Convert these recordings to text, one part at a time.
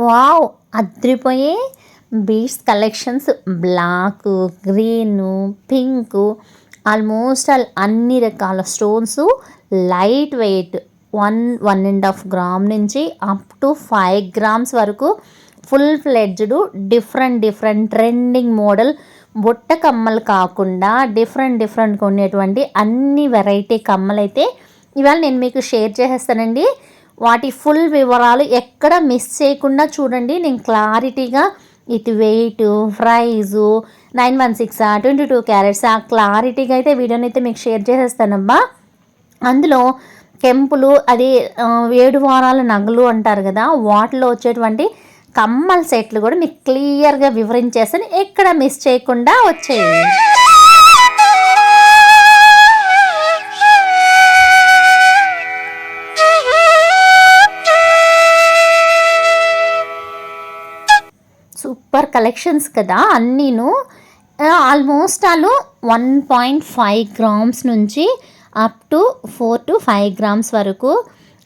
Wow అద్రిపోయే beads collections. Black green pink almost all అన్ని రకాల stones light weight one one and half gram నుంచి up to five grams వరకు full fledged different different trending model. బుట్ట కమ్మలు కాకుండా different డిఫరెంట్గా ఉండేటువంటి అన్ని వెరైటీ కమ్మలు అయితే ఇవాళ నేను మీకు షేర్ చేసేస్తానండి. వాటి ఫుల్ వివరాలు ఎక్కడ మిస్ చేయకుండా చూడండి. నేను క్లారిటీగా ఇటు weight price nine one six twenty two carats ఆ క్లారిటీగా అయితే వీడియోని అయితే మీకు షేర్ చేసేస్తానమ్మా. అందులో కెంపులు అది ఏడు వారాల నగలు అంటారు కదా వాటిలో వచ్చేటువంటి కమ్మల సెట్లు కూడా మీకు క్లియర్గా వివరించేస్తాను. ఎక్కడ మిస్ చేయకుండా వచ్చేయండి. సూపర్ కలెక్షన్స్ కదా అన్నీను. ఆల్మోస్ట్ వాళ్ళు వన్ పాయింట్ ఫైవ్ గ్రామ్స్ నుంచి up to four to five grams వరకు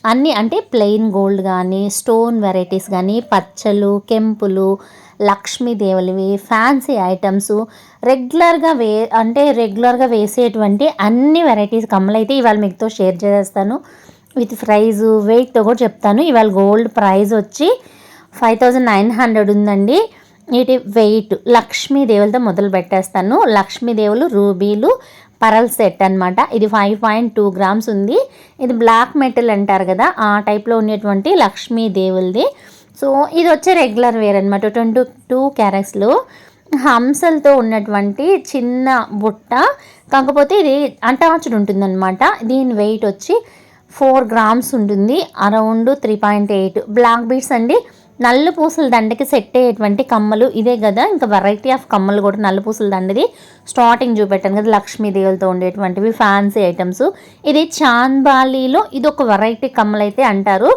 అన్నీ అంటే ప్లెయిన్ గోల్డ్ కానీ స్టోన్ వెరైటీస్ కానీ పచ్చలు కెంపులు లక్ష్మీదేవులవి ఫ్యాన్సీ ఐటమ్స్ రెగ్యులర్గా వే అంటే రెగ్యులర్గా వేసేటువంటి అన్ని వెరైటీస్ కమ్మలు అయితే ఇవాళ మీతో షేర్ చేస్తాను విత్ ప్రైజు వెయిట్తో కూడా చెప్తాను. ఇవాళ గోల్డ్ ప్రైజ్ వచ్చి ఫైవ్ థౌజండ్ నైన్ హండ్రెడ్ ఉందండి. వీటి వెయిట్ లక్ష్మీదేవులతో మొదలు పెట్టేస్తాను. లక్ష్మీదేవులు రూబీలు పరల్ సెట్ అనమాట ఇది ఫైవ్ పాయింట్ టూ గ్రామ్స్ ఉంది. ఇది బ్లాక్ మెటల్ అంటారు కదా ఆ టైప్లో ఉండేటువంటి లక్ష్మీదేవులది. సో ఇది వచ్చే రెగ్యులర్ వేర్ అనమాట ట్వంటీ టూ క్యారెట్స్లో. హంసలతో ఉన్నటువంటి చిన్న బుట్ట కాకపోతే ఇది అటాచ్డ్ ఉంటుందన్నమాట. దీని వెయిట్ వచ్చి ఫోర్ గ్రామ్స్ ఉంటుంది. Around three point eight. Black beads అండి. నల్ల పూసల దండకి సెట్ అయ్యేటువంటి కమ్మలు ఇదే కదా. ఇంకా వెరైటీ ఆఫ్ కమ్మలు కూడా నల్ల పూసల దండది. స్టార్టింగ్ చూపెట్టాను కదా లక్ష్మీదేవులతో ఉండేటువంటివి ఫ్యాన్సీ ఐటమ్స్ ఇది చాంద్బాలీలో ఇది ఒక వెరైటీ కమ్మలు అయితే అంటారు.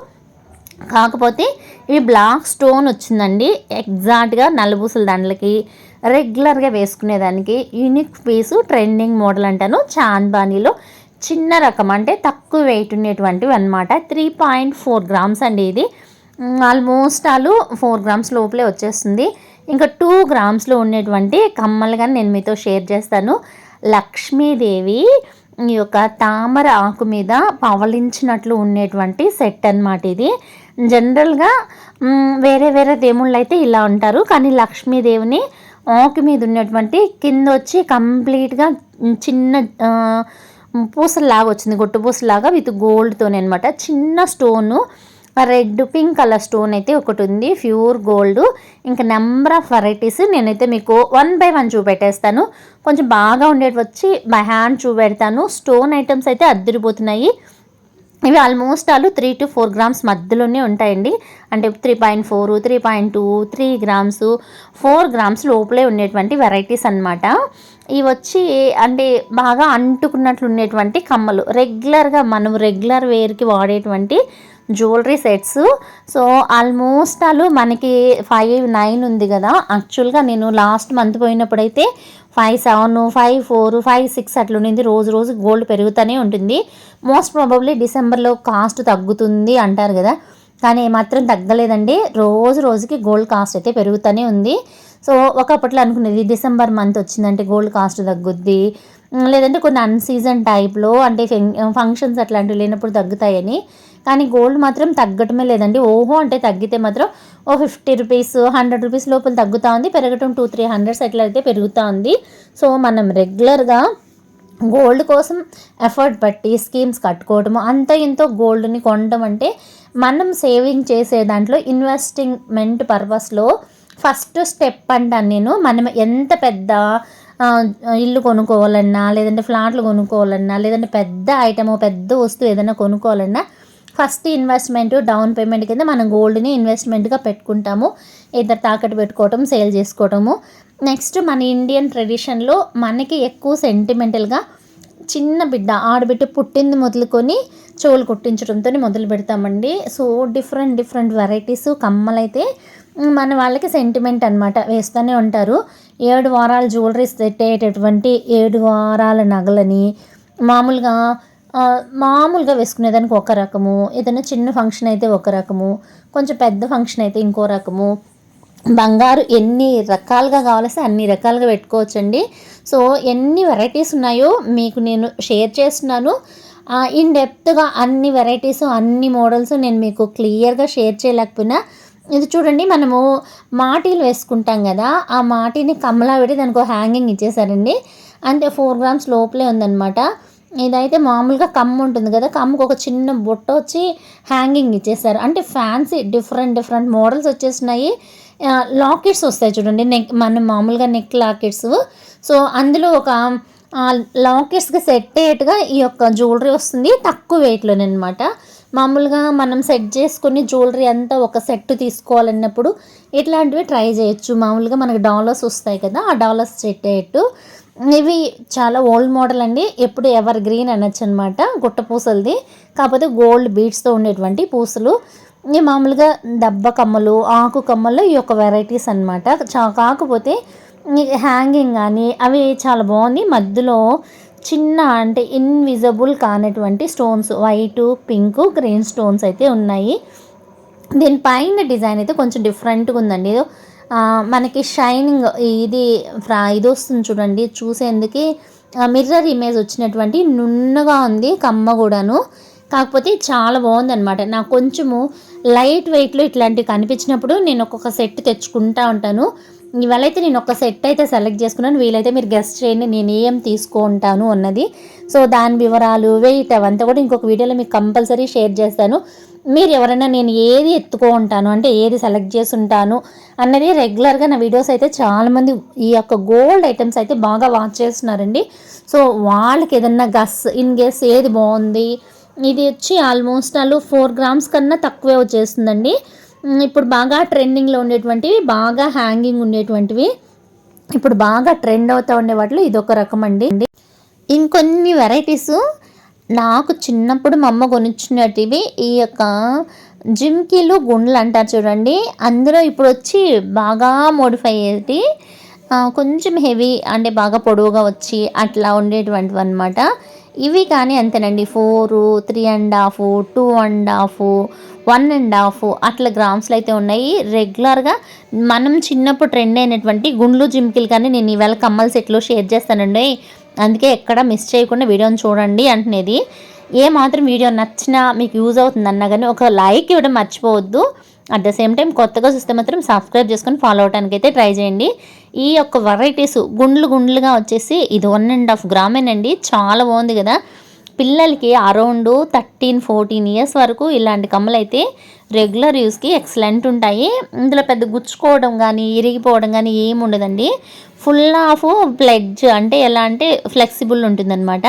కాకపోతే ఇవి బ్లాక్ స్టోన్ వచ్చిందండి. ఎగ్జాక్ట్గా నల్లబూసల దండలకి రెగ్యులర్గా వేసుకునేదానికి యూనిక్ పీసు ట్రెండింగ్ మోడల్ అంటాను. చాంద్బానీలో చిన్న రకం అంటే తక్కువ వెయిట్ ఉండేటువంటివి అనమాట త్రీ పాయింట్ ఫోర్ గ్రామ్స్ అండి ఇది. ఆల్మోస్ట్ ఆలు ఫోర్ గ్రామ్స్ లోపలే వచ్చేస్తుంది. ఇంకా టూ గ్రామ్స్లో ఉండేటువంటి కమ్మలు కానీ నేను మీతో షేర్ చేస్తాను. లక్ష్మీదేవి ఈ యొక్క తామర ఆకు మీద పవలించినట్లు ఉండేటువంటి సెట్ అనమాట ఇది. జనరల్గా వేరే వేరే దేవుళ్ళు అయితే ఇలా ఉంటారు. కానీ లక్ష్మీదేవిని ఆకు మీద ఉన్నటువంటి కింద వచ్చి కంప్లీట్గా చిన్న పూసలాగా వచ్చింది. గొట్టు పూసలాగా విత్ గోల్డ్తోనే అనమాట చిన్న stone red pink colour stone అయితే ఒకటి ఉంది ప్యూర్ గోల్డ్. ఇంకా నెంబర్ ఆఫ్ వెరైటీస్ నేనైతే మీకు వన్ బై వన్ చూపెట్టేస్తాను. కొంచెం బాగా ఉండేటి వచ్చి బై హ్యాండ్ చూపెడతాను. స్టోన్ ఐటమ్స్ అయితే అద్దరిపోతున్నాయి. ఇవి ఆల్మోస్ట్ ఆలు త్రీ టు ఫోర్ గ్రామ్స్ మధ్యలోనే ఉంటాయండి. అంటే three point four three point two three grams four grams లోపలే ఉండేటువంటి వెరైటీస్ అనమాట ఇవి వచ్చి అంటే బాగా అంటుకున్నట్లు ఉండేటువంటి కమ్మలు. రెగ్యులర్గా మనం రెగ్యులర్ వేర్కి వాడేటువంటి jewellery sets. So almost all మనకి ఫైవ్ నైన్ ఉంది కదా. యాక్చువల్గా నేను last month పోయినప్పుడైతే five seven five four five six అట్లా ఉండింది. రోజు రోజు గోల్డ్ పెరుగుతూనే ఉంటుంది. మోస్ట్ ప్రాబబ్లీ డిసెంబర్లో కాస్ట్ తగ్గుతుంది అంటారు కదా. కానీ ఏమాత్రం తగ్గలేదండి. రోజు రోజుకి గోల్డ్ కాస్ట్ అయితే పెరుగుతూనే ఉంది. సో ఒకప్పట్లో అనుకునేది డిసెంబర్ మంత్ వచ్చిందంటే గోల్డ్ కాస్ట్ తగ్గుద్ది. లేదంటే కొన్ని అన్సీజన్ టైప్లో అంటే ఫంక్షన్స్ అట్లాంటివి లేనప్పుడు తగ్గుతాయని. కానీ గోల్డ్ మాత్రం తగ్గటమే లేదండి. ఓహో అంటే తగ్గితే మాత్రం ఓ ఫిఫ్టీ రూపీస్ హండ్రెడ్ రూపీస్ లోపల తగ్గుతూ ఉంది. పెరగటం టూ త్రీ హండ్రెడ్స్ ఎట్లా అయితే పెరుగుతూ ఉంది. సో మనం రెగ్యులర్గా గోల్డ్ కోసం ఎఫర్ట్ బట్టి స్కీమ్స్ కట్టుకోవడము అంత ఇంతో గోల్డ్ని కొనడం అంటే మనం సేవింగ్ చేసే దాంట్లో ఇన్వెస్టింగ్మెంట్ పర్పస్లో ఫస్ట్ స్టెప్ అంటాను నేను. మనం ఎంత పెద్ద ఇల్లు కొనుక్కోవాలన్నా లేదంటే ఫ్లాట్లు కొనుక్కోవాలన్నా లేదంటే పెద్ద ఐటమ్ పెద్ద వస్తువు ఏదైనా కొనుక్కోవాలన్నా ఫస్ట్ ఇన్వెస్ట్మెంట్ డౌన్ పేమెంట్ కింద మనం గోల్డ్ని ఇన్వెస్ట్మెంట్గా పెట్టుకుంటాము. ఇద్దరు తాకట్టు పెట్టుకోవటం సేల్ చేసుకోవటము. నెక్స్ట్ మన ఇండియన్ ట్రెడిషన్లో మనకి ఎక్కువ సెంటిమెంటల్గా చిన్న బిడ్డ ఆడబిడ్డ పుట్టింది మొదలుకొని చెవులు కుట్టించడంతో మొదలు పెడతామండి. సో డిఫరెంట్ డిఫరెంట్ వెరైటీస్ కమ్మలైతే మన వాళ్ళకి సెంటిమెంట్ అనమాట వేస్తూనే ఉంటారు. ఏడు వారాల జ్యువెలరీస్ పెట్టేటటువంటి ఏడు వారాల నగలని మామూలుగా మామూలుగా వేసుకునేదానికి ఒక రకము. ఏదైనా చిన్న ఫంక్షన్ అయితే ఒక రకము. కొంచెం పెద్ద ఫంక్షన్ అయితే ఇంకో రకము. బంగారు ఎన్ని రకాలుగా కావాల్సి అన్ని రకాలుగా పెట్టుకోవచ్చండి. సో ఎన్ని వెరైటీస్ ఉన్నాయో మీకు నేను షేర్ చేస్తున్నాను. ఇన్ డెప్త్గా అన్ని వెరైటీస్ అన్ని మోడల్స్ నేను మీకు క్లియర్గా షేర్ చేయలేకపోయినా ఇది చూడండి మనము మాటీలు వేసుకుంటాం కదా ఆ మాటీని కమ్మలా పెట్టి దానికి ఒక హ్యాంగింగ్ ఇచ్చేసారండి అంటే ఫోర్ గ్రామ్స్ లోపలే ఉందన్నమాట. ఇదైతే మామూలుగా కమ్ము ఉంటుంది కదా కమ్ముకు ఒక చిన్న బుట్ట వచ్చి హ్యాంగింగ్ ఇచ్చేసారు అంటే ఫ్యాన్సీ డిఫరెంట్ డిఫరెంట్ మోడల్స్ వచ్చేసినాయి. లాకెట్స్ వస్తాయి చూడండి నెక్ మన మామూలుగా నెక్ లాకెట్స్ సో అందులో ఒక లాకెట్స్కి సెట్ అయ్యేట్టుగా ఈ యొక్క జ్యువెలరీ వస్తుంది తక్కువ వెయిట్లోనమాట మామూలుగా మనం సెట్ చేసుకుని జ్యువెలరీ అంతా ఒక సెట్ తీసుకోవాలన్నప్పుడు ఇట్లాంటివి ట్రై చేయొచ్చు. మామూలుగా మనకి డాలర్స్ వస్తాయి కదా ఆ డాలర్స్ సెట్ అయ్యేట్టు ఇవి చాలా ఓల్డ్ మోడల్ అండి. ఎప్పుడు ఎవర్ గ్రీన్ అనొచ్చు అనమాట గుట్ట పూసలది. కాకపోతే గోల్డ్ బీడ్స్తో ఉండేటువంటి పూసలు. ఇవి మామూలుగా దెబ్బ కమ్మలు ఆకు కమ్మలు ఈ యొక్క వెరైటీస్ అనమాట కాకపోతే హ్యాంగింగ్ కానీ అవి చాలా బాగుంది. మధ్యలో చిన్న అంటే ఇన్విజిబుల్ కానటువంటి stones white pink green stones అయితే ఉన్నాయి. దీనిపైన డిజైన్ అయితే కొంచెం డిఫరెంట్గా ఉందండి. ఏదో మనకి షైనింగ్ ఇది ఫ్రా ఇది వస్తుంది చూడండి. చూసేందుకు మిర్రర్ ఇమేజ్ వచ్చినటువంటి నున్నగా ఉంది కమ్మ కూడాను. కాకపోతే చాలా బాగుందనమాట నాకు కొంచెము లైట్ వెయిట్లో ఇట్లాంటివి కనిపించినప్పుడు నేను ఒక్కొక్క సెట్ తెచ్చుకుంటా ఉంటాను. ఇవాళ అయితే నేను ఒక సెట్ అయితే సెలెక్ట్ చేసుకున్నాను. వీలైతే మీరు గెస్ట్ చేయండి నేను ఏం తీసుకుంటాను అన్నది. సో దాని వివరాలు వెయిట్ అవంతా కూడా ఇంకొక వీడియోలో మీకు కంపల్సరీ షేర్ చేస్తాను. మీరు ఎవరైనా నేను ఏది ఎత్తుకో ఉంటాను అంటే ఏది సెలెక్ట్ చేసి ఉంటాను అన్నది రెగ్యులర్గా నా వీడియోస్ అయితే చాలామంది ఈ యొక్క గోల్డ్ ఐటమ్స్ అయితే బాగా వాచ్ చేస్తున్నారండి. సో వాళ్ళకి ఏదన్నా గస్ ఇన్ గెస్ ఏది బాగుంది ఇది వచ్చి ఆల్మోస్ట్ వాళ్ళు ఫోర్ గ్రామ్స్ కన్నా తక్కువే వచ్చేస్తుందండి. ఇప్పుడు బాగా ట్రెండింగ్లో ఉండేటువంటివి బాగా హ్యాంగింగ్ ఉండేటువంటివి. ఇప్పుడు బాగా ట్రెండ్ అవుతూ ఉండే వాటిలో ఇది ఒక రకం అండి. ఇంకొన్ని వెరైటీస్ నాకు చిన్నప్పుడు మా అమ్మ కొనిచ్చినటివి ఈ యొక్క జిమ్కీలు గుండ్లు అంటారు చూడండి. అందులో ఇప్పుడు వచ్చి బాగా మోడిఫై అయ్యేది కొంచెం హెవీ అంటే బాగా పొడవుగా వచ్చి అట్లా ఉండేటువంటివి అనమాట ఇవి కానీ అంతేనండి. Four three and half two and half one and half అట్లా గ్రామ్స్లో అయితే ఉన్నాయి. రెగ్యులర్గా మనం చిన్నప్పుడు ట్రెండ్ అయినటువంటి గుండ్లు జిమ్కిలు కానీ నేను ఈవేళ కమ్మల సెట్లో షేర్ చేస్తానండి. అందుకే ఎక్కడ మిస్ చేయకుండా వీడియోని చూడండి అంటున్నది. ఏ మాత్రం వీడియో నచ్చినా మీకు యూజ్ అవుతుంది అన్నా కానీ ఒక లైక్ ఇవ్వడం మర్చిపోవద్దు. అట్ ద సేమ్ టైం కొత్తగా చూస్తే మాత్రం సబ్స్క్రైబ్ చేసుకొని ఫాలో అవడానికి అయితే ట్రై చేయండి. ఈ యొక్క వెరైటీస్ గుండ్లు గుండ్లుగా వచ్చేసి ఇది వన్ అండ్ హాఫ్ గ్రామేనండి. చాలా బాగుంది కదా. పిల్లలకి అరౌండ్ థర్టీన్ ఫోర్టీన్ ఇయర్స్ వరకు ఇలాంటి కమ్మలు అయితే రెగ్యులర్ యూస్కి ఎక్సలెంట్ ఉంటాయి. ఇందులో పెద్ద గుచ్చుకోవడం కానీ ఇరిగిపోవడం కానీ ఏమి ఉండదండి. ఫుల్ ఆఫ్ ప్లెడ్జ్ అంటే ఎలా అంటే ఫ్లెక్సిబుల్ ఉంటుందన్నమాట.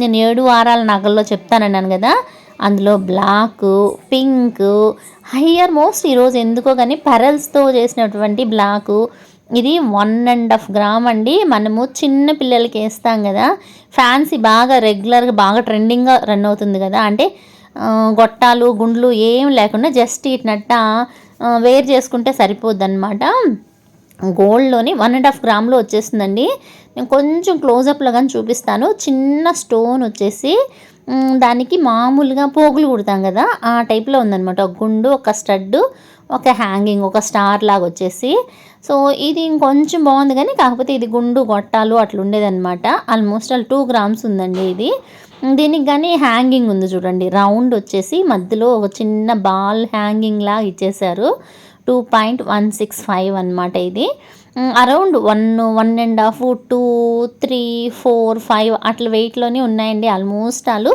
నేను ఏడు వారాల నగల్లో చెప్తానన్నాను కదా అందులో బ్లాక్ పింక్ హయ్యర్ మోస్ట్ ఈరోజు ఎందుకో కానీ పెరల్స్తో చేసినటువంటి బ్లాకు ఇది వన్ అండ్ హాఫ్ గ్రామ్ అండి. మనము చిన్న పిల్లలకి వేస్తాం కదా. ఫ్యాన్సీ బాగా రెగ్యులర్గా బాగా ట్రెండింగ్గా రన్ అవుతుంది కదా. అంటే గొట్టాలు గుండ్లు ఏం లేకుండా జస్ట్ ఇట్నట్ట వేర్ చేసుకుంటే సరిపోద్ది అనమాట గోల్డ్లోని వన్ అండ్ హాఫ్ గ్రామ్లో వచ్చేస్తుందండి. నేను కొంచెం క్లోజప్లో కానీ చూపిస్తాను. చిన్న స్టోన్ వచ్చేసి దానికి మామూలుగా పోగులు కుడతాం కదా. ఆ టైప్లో ఉందనమాట ఒక గుండు ఒక స్టడ్డు ఒక హ్యాంగింగ్ ఒక స్టార్ లాగా వచ్చేసి. సో ఇది ఇంకొంచెం బాగుంది కానీ కాకపోతే ఇది గుండు గొట్టాలు అట్లా ఉండేదన్నమాట. ఆల్మోస్ట్ ఆల్ టూ గ్రామ్స్ ఉందండి ఇది. దీనికి కానీ హ్యాంగింగ్ ఉంది చూడండి. రౌండ్ వచ్చేసి మధ్యలో ఒక చిన్న బాల్ హ్యాంగింగ్ లాగా ఇచ్చేసారు two point one six five అనమాట ఇది. Around one one and half two three four five అట్లా వెయిట్లోనే ఉన్నాయండి. ఆల్మోస్ట్ వాళ్ళు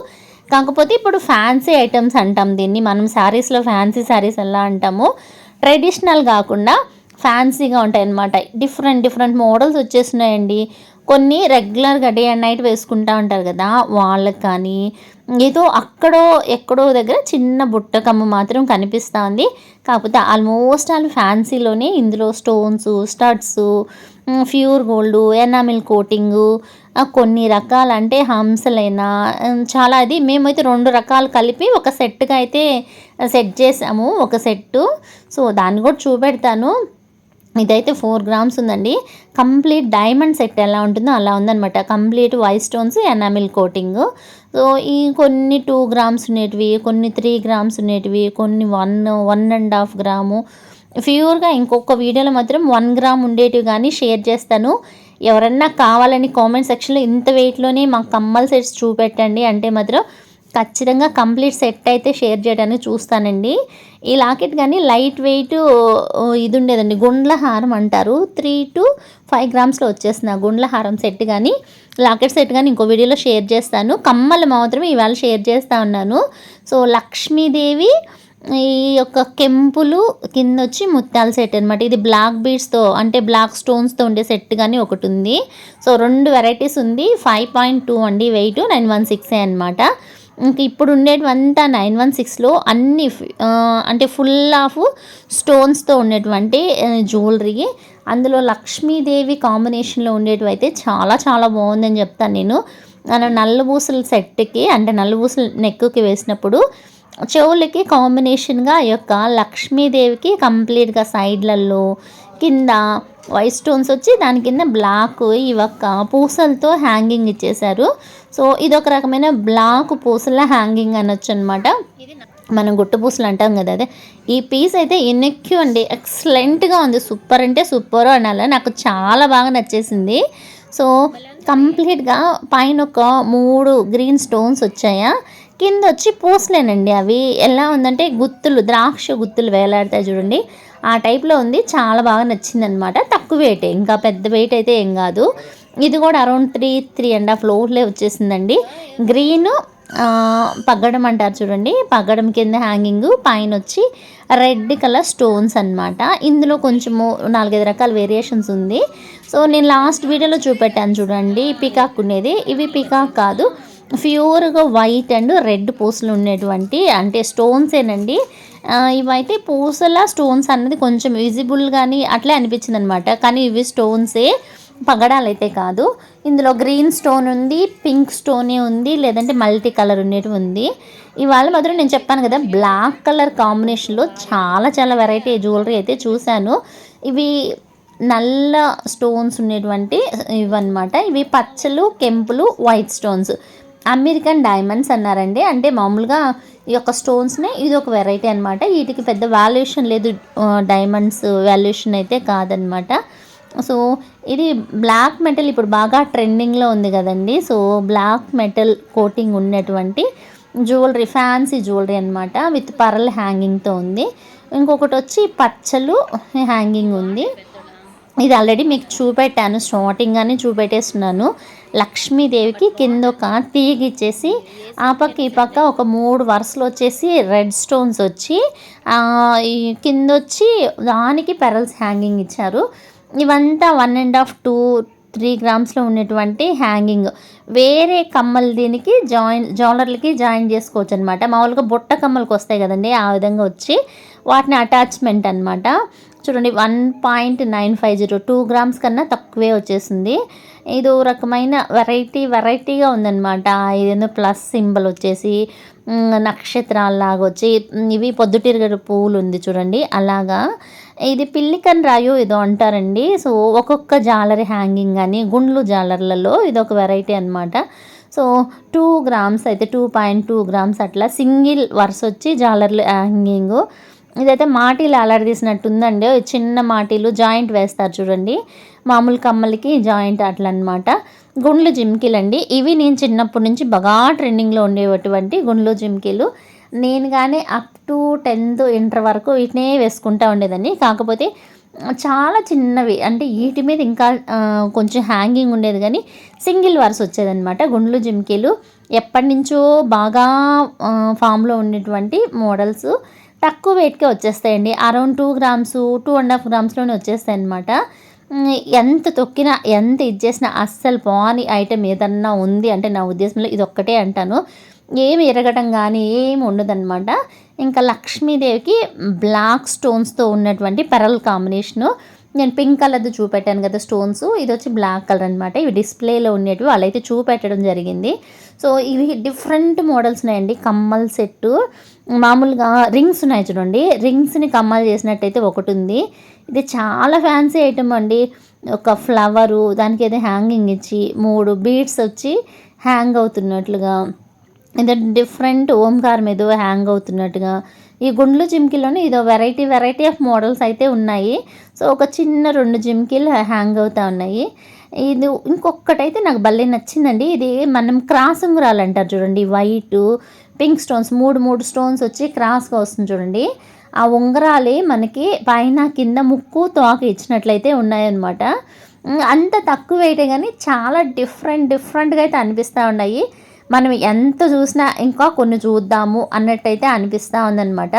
కాకపోతే ఇప్పుడు ఫ్యాన్సీ ఐటమ్స్ అంటాం దీన్ని. మనం శారీస్లో ఫ్యాన్సీ శారీస్ ఎలా అంటాము ట్రెడిషనల్ కాకుండా ఫ్యాన్సీగా ఉంటాయి అన్నమాట డిఫరెంట్ డిఫరెంట్ మోడల్స్ వచ్చేస్తున్నాయండి. కొన్ని రెగ్యులర్గా డే అండ్ నైట్ వేసుకుంటూ ఉంటారు కదా వాళ్ళకి కానీ ఏదో అక్కడో ఎక్కడో దగ్గర చిన్న బుట్ట కమ్మ మాత్రం కనిపిస్తూ ఉంది. కాకపోతే ఆల్మోస్ట్ ఆల్ ఫ్యాన్సీలోనే ఇందులో stones studs pure gold enamel coating కొన్ని రకాలు అంటే హంసలైనా చాలా అది. మేమైతే రెండు రకాలు కలిపి ఒక సెట్గా అయితే సెట్ చేసాము ఒక సెట్టు. సో దాన్ని కూడా చూపెడతాను. ఇదైతే ఫోర్ గ్రామ్స్ ఉందండి. కంప్లీట్ డైమండ్ సెట్ ఎలా ఉంటుందో అలా ఉందనమాట complete white stones enamel coating. So ఈ కొన్ని టూ గ్రామ్స్ ఉండేటివి కొన్ని త్రీ గ్రామ్స్ ఉండేటివి కొన్ని one one and half gram. ప్యూర్గా ఇంకొక వీడియోలో మాత్రం వన్ గ్రామ్ ఉండేటివి కానీ షేర్ చేస్తాను. ఎవరన్నా కావాలని కామెంట్ సెక్షన్లో ఇంత వెయిట్లోనే మాకు కమ్మల్ సెట్స్ చూపెట్టండి. అంటే మాత్రం ఖచ్చితంగా కంప్లీట్ సెట్ అయితే షేర్ చేయడానికి చూస్తానండి. ఈ లాకెట్ కానీ లైట్ వెయిట్ ఇది ఉండేదండి. గుండ్ల హారం అంటారు త్రీ టు ఫైవ్ గ్రామ్స్లో వచ్చేసిన గుండ్ల హారం సెట్ కానీ. లాకెట్ సెట్ కానీ ఇంకో వీడియోలో షేర్ చేస్తాను. కమ్మలు మాత్రమే ఇవాళ షేర్ చేస్తూ ఉన్నాను. సో లక్ష్మీదేవి ఈ యొక్క కెంపులు కింద వచ్చి ముత్యాల సెట్ అనమాట ఇది బ్లాక్ బీడ్స్తో అంటే బ్లాక్ స్టోన్స్తో ఉండే సెట్ కానీ ఒకటి ఉంది. సో రెండు వెరైటీస్ ఉంది. ఫైవ్ పాయింట్ టూ అండి వెయిట్ నైన్ వన్ సిక్స్ అనమాట ఇంక ఇప్పుడు ఉండేటివంతా నైన్ వన్ సిక్స్లో అన్ని అంటే ఫుల్ ఆఫ్ స్టోన్స్తో ఉండేటువంటి జ్యువెలరీ. అందులో లక్ష్మీదేవి కాంబినేషన్లో ఉండేటివి అయితే చాలా చాలా బాగుందని చెప్తాను నేను. మనం నల్లబూసల సెట్కి అంటే నల్లబూసల నెక్కి వేసినప్పుడు చెవులకి కాంబినేషన్గా ఆ యొక్క లక్ష్మీదేవికి కంప్లీట్గా సైడ్లలో కింద వైట్ స్టోన్స్ వచ్చి దాని కింద బ్లాక్ ఈ ఒక్క పూసలతో హ్యాంగింగ్ ఇచ్చేశారు. సో ఇది ఒక రకమైన బ్లాక్ పూసల హ్యాంగింగ్ అనొచ్చు అనమాట మనం గుట్టు పూసలు అంటాం కదా అదే. ఈ పీస్ అయితే ఎన్నెక్యూ అండి ఎక్సలెంట్గా ఉంది. సూపర్ అంటే సూపర్ అనాలి? నాకు చాలా బాగా నచ్చేసింది. సో కంప్లీట్గా పైన ఒక మూడు గ్రీన్ స్టోన్స్ వచ్చాయా? కింద వచ్చి పూసలేనండి అవి. ఎలా ఉందంటే గుత్తులు ద్రాక్ష గుత్తులు వేలాడతాయి చూడండి. ఆ టైప్లో ఉంది. చాలా బాగా నచ్చింది అనమాట తక్కువ వెయిట్. ఇంకా పెద్ద వెయిట్ అయితే ఏం కాదు. ఇది కూడా around three three and half ఫ్లోర్లే వచ్చేసిందండి. గ్రీన్ పగ్గడం అంటారు చూడండి. పగ్గడం కింద హ్యాంగింగ్ పైన వచ్చి రెడ్ కలర్ స్టోన్స్ అనమాట ఇందులో కొంచెము నాలుగైదు రకాల వేరియేషన్స్ ఉంది. సో నేను లాస్ట్ వీడియోలో చూపెట్టాను చూడండి. పికాక్ ఉండేది. ఇవి పికాక్ కాదు. ప్యూర్గా వైట్ అండ్ రెడ్ పూసలు ఉండేటువంటి అంటే స్టోన్స్ ఏనండి. ఇవైతే పూసల స్టోన్స్ అన్నది కొంచెం విజిబుల్ కానీ అట్లే అనిపించింది అనమాట కానీ ఇవి స్టోన్సే పగడాలు అయితే కాదు. ఇందులో గ్రీన్ స్టోన్ ఉంది పింక్ స్టోనే ఉంది లేదంటే మల్టీ కలర్ ఉండేటివి ఉంది. ఇవాళ మాత్రం నేను చెప్పాను కదా బ్లాక్ కలర్ కాంబినేషన్లో చాలా చాలా వెరైటీ జ్యువెలరీ అయితే చూశాను. ఇవి నల్ల స్టోన్స్ ఉండేటువంటి ఇవన్నమాట. ఇవి పచ్చలు కెంపులు వైట్ స్టోన్స్. అమెరికన్ డైమండ్స్ అన్నారండి. అంటే మామూలుగా ఈ యొక్క స్టోన్స్నే ఇది ఒక వెరైటీ అనమాట వీటికి పెద్ద వాల్యుయేషన్ లేదు డైమండ్స్ వాల్యుయేషన్ అయితే కాదనమాట సో ఇది బ్లాక్ మెటల్ ఇప్పుడు బాగా ట్రెండింగ్లో ఉంది కదండి. సో బ్లాక్ మెటల్ కోటింగ్ ఉన్నటువంటి జ్యువెలరీ ఫ్యాన్సీ జ్యువెలరీ అనమాట విత్ పరల్ హ్యాంగింగ్తో ఉంది. ఇంకొకటి వచ్చి పచ్చలు హ్యాంగింగ్ ఉంది. ఇది ఆల్రెడీ మీకు చూపెట్టాను స్టార్టింగ్ అని చూపెట్టేస్తున్నాను. లక్ష్మీదేవికి కింద ఒక తీగిచ్చేసి ఆ పక్క ఈ పక్క ఒక మూడు వరుసలు వచ్చేసి రెడ్ స్టోన్స్ వచ్చి ఈ కింద వచ్చి దానికి పెరల్స్ హ్యాంగింగ్ ఇచ్చారు. ఇవంతా one and half two three గ్రామ్స్లో ఉన్నటువంటి హ్యాంగింగ్. వేరే కమ్మలు దీనికి జాయిన్ జాలర్లకి జాయిన్ చేసుకోవచ్చు అనమాట మామూలుగా బుట్ట కమ్మలకు వస్తాయి కదండి ఆ విధంగా వచ్చి వాటిని అటాచ్మెంట్ అనమాట. చూడండి one point nine five zero two grams కన్నా తక్కువే వచ్చేసింది. ఏదో రకమైన వెరైటీ వెరైటీగా ఉందన్నమాట. ఇదేందో ప్లస్ సింబల్ వచ్చేసి నక్షత్రాల్లాగా వచ్చి ఇవి పొద్దుటిరగడు పువ్వులు ఉంది చూడండి. అలాగా ఇది పిల్లికన్ రాయు ఏదో అంటారండి. సో ఒక్కొక్క జాలరీ హ్యాంగింగ్ అని గుండ్లు జాలర్లలో ఇది ఒక వెరైటీ అనమాట సో టూ గ్రామ్స్ అయితే టూ పాయింట్ టూ గ్రామ్స్ అట్లా సింగిల్ వరుస వచ్చి జాలర్లు హ్యాంగింగ్ ఇదైతే మాటీలు ఉందండి చిన్న మాటీలు జాయింట్ వేస్తారు చూడండి. మామూలు కమ్మలకి జాయింట్ అట్లా అనమాట గుండ్లు జిమ్కీలు అండి ఇవి నేను చిన్నప్పటి నుంచి బాగా ట్రెండింగ్లో ఉండేటువంటి గుండ్లు జిమ్కీలు. నేను కానీ అప్ టు టెన్త్ ఇంటర్ వరకు వీటినే వేసుకుంటా ఉండేదాన్ని. కాకపోతే చాలా చిన్నవి. అంటే వీటి మీద ఇంకా కొంచెం హ్యాంగింగ్ ఉండేది కానీ సింగిల్ వర్స్ వచ్చేదనమాట గుండ్లు జిమ్కీలు. ఎప్పటి నుంచో బాగా ఫామ్లో ఉండేటువంటి మోడల్స్. తక్కువ వెయిట్కే వచ్చేస్తాయండి. Around two grams two and half గ్రామ్స్లోనే వచ్చేస్తాయి అనమాట ఎంత తొక్కినా ఎంత ఇచ్చేసినా అస్సలు పోని ఐటెం ఏదన్నా ఉంది అంటే నా ఉద్దేశంలో ఇది ఒక్కటే అంటాను. ఏమి ఎరగటం కానీ ఏమి ఉండదన్నమాట ఇంకా లక్ష్మీదేవికి బ్లాక్ స్టోన్స్తో ఉన్నటువంటి పెరల్ కాంబినేషను నేను పింక్ కలర్ది చూపెట్టాను కదా స్టోన్స్ ఇది వచ్చి బ్లాక్ కలర్ అనమాట ఇవి డిస్ప్లేలో ఉండేటివి. వాళ్ళైతే చూపెట్టడం జరిగింది. సో ఇవి డిఫరెంట్ మోడల్స్ ఉన్నాయండి. కమ్మల్ సెట్టు మామూలుగా రింగ్స్ ఉన్నాయి చూడండి. రింగ్స్ని కమ్మలు చేసినట్టయితే ఒకటి ఉంది ఇది చాలా ఫ్యాన్సీ ఐటమ్ అండి. ఒక ఫ్లవరు దానికి ఏదో హ్యాంగింగ్ ఇచ్చి మూడు బీడ్స్ వచ్చి హ్యాంగ్ అవుతున్నట్లుగా. ఇది డిఫరెంట్ ఓంకారం ఏదో హ్యాంగ్ అవుతున్నట్టుగా. ఈ గుండ్లు జిమ్కీలోనే ఇదో వెరైటీ వెరైటీ ఆఫ్ మోడల్స్ అయితే ఉన్నాయి. సో ఒక చిన్న రెండు జిమ్కీలు హ్యాంగ్ అవుతూ ఉన్నాయి. ఇది ఇంకొకటైతే నాకు భలే నచ్చిందండి. ఇది మనం క్రాస్ ఉంగరాలు అంటారు చూడండి. వైటు పింక్ స్టోన్స్ మూడు మూడు స్టోన్స్ వచ్చి క్రాస్గా వస్తుంది చూడండి. ఆ ఉంగరాలే మనకి పైన కింద ముక్కు తోక ఇచ్చినట్లయితే ఉన్నాయన్నమాట. అంత తక్కువ అయితే కానీ చాలా డిఫరెంట్ డిఫరెంట్గా అయితే అనిపిస్తూ ఉన్నాయి. మనం ఎంత చూసినా ఇంకా కొన్ని చూద్దాము అన్నట్టయితే అనిపిస్తూ ఉందన్నమాట.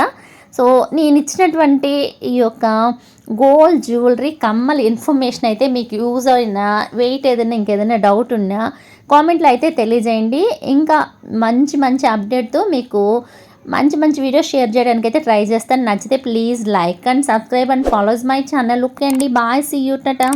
సో నేను ఇచ్చినటువంటి ఈ యొక్క గోల్డ్ జ్యువెలరీ కమ్మల్ ఇన్ఫర్మేషన్ అయితే మీకు యూజ్ అయినా వెయిట్ ఏదైనా ఇంకేదైనా డౌట్ ఉన్నా కామెంట్లో అయితే తెలియజేయండి. ఇంకా మంచి మంచి అప్డేట్తో మీకు మంచి మంచి వీడియోస్ షేర్ చేయడానికి అయితే ట్రై చేస్తాను. నచ్చితే please like and subscribe and follows my channel. Okay అండి. బాయ్. See you. టటా.